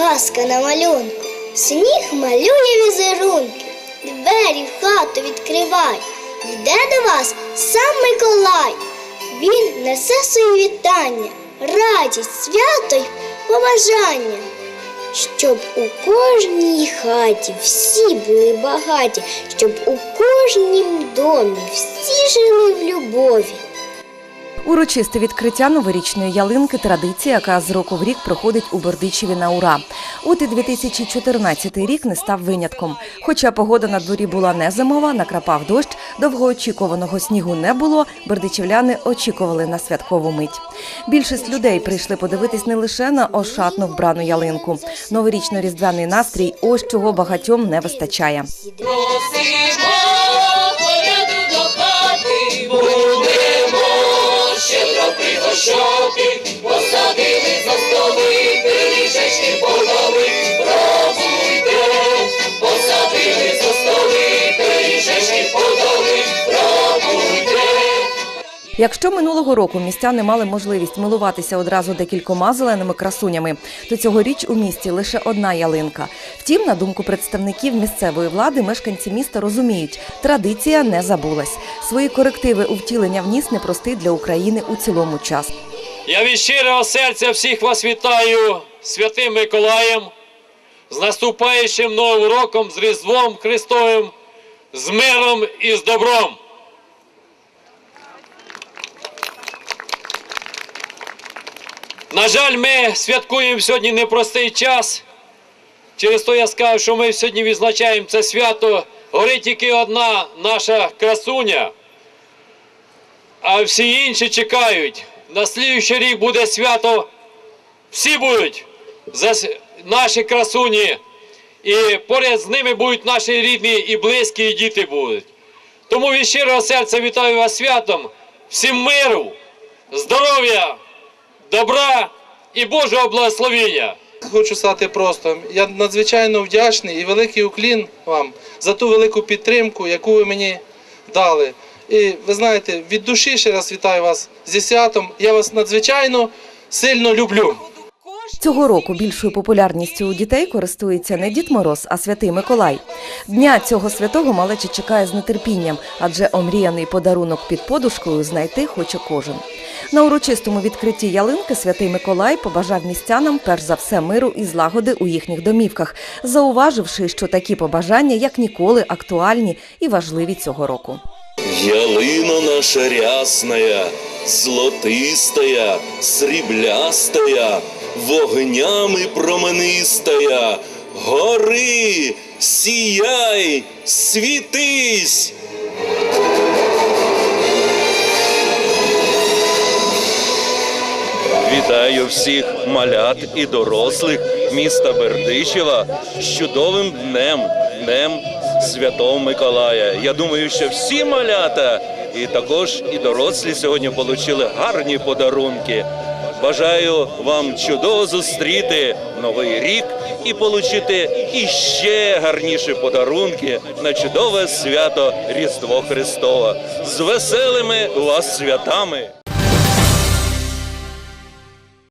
казка на малюнку. Сніг малює візерунки, двері в хату відкривай. Йде до вас сам Миколай. Він несе свої вітання, радість, свято й побажання. Щоб у кожній хаті всі були багаті, щоб у кожнім домі всі жили в любові. Урочисте відкриття новорічної ялинки традиція, яка з року в рік проходить у Бердичеві на ура. От і 2014 рік не став винятком. Хоча погода на дворі була не зимова, накрапав дощ, довгоочікуваного снігу не було. Бердичівляни очікували на святкову мить. Більшість людей прийшли подивитись не лише на ошатну вбрану ялинку. Новорічно-різдвяний настрій ось чого багатьом не вистачає. Якщо минулого року містяни мали можливість милуватися одразу декількома зеленими красунями, то цьогоріч у місті лише одна ялинка. Втім, на думку представників місцевої влади, мешканці міста розуміють, традиція не забулась. Свої корективи у втілення вніс непростий для України у цілому час. Я від щирого серця всіх вас вітаю святим Миколаєм, з наступаючим Новим роком, з Різдвом Христовим, з миром і з добром. На жаль, ми святкуємо сьогодні непростий час. Через то я скажу, що ми сьогодні відзначаємо це свято. Горить тільки одна наша красуня, а всі інші чекають. На слідуючий рік буде свято. Всі будуть за наші красуні. І поряд з ними будуть наші рідні і близькі, і діти будуть. Тому від щирого серця вітаю вас святом, всім миру, здоров'я, добра і Божого благословення. Хочу стати просто, я надзвичайно вдячний і великий уклін вам за ту велику підтримку, яку ви мені дали. І ви знаєте, від душі ще раз вітаю вас зі святом. Я вас надзвичайно сильно люблю. Цього року більшою популярністю у дітей користується не Дід Мороз, а святий Миколай. Дня цього святого малеча чекає з нетерпінням, адже омріяний подарунок під подушкою знайти хоче кожен. На урочистому відкритті ялинки святий Миколай побажав містянам перш за все миру і злагоди у їхніх домівках, зауваживши, що такі побажання як ніколи актуальні і важливі цього року. Ялина наша рясная, золотистая, сріблястая, вогнями променистая, гори, сіяй, світись. Вітаю всіх малят і дорослих міста Бердичева з чудовим днем, днем Святого Миколая. Я думаю, що всі малята і також і дорослі сьогодні отримали гарні подарунки. Бажаю вам чудово зустріти новий рік і отримати іще гарніші подарунки на чудове свято Різдво Христова з веселими вас святами.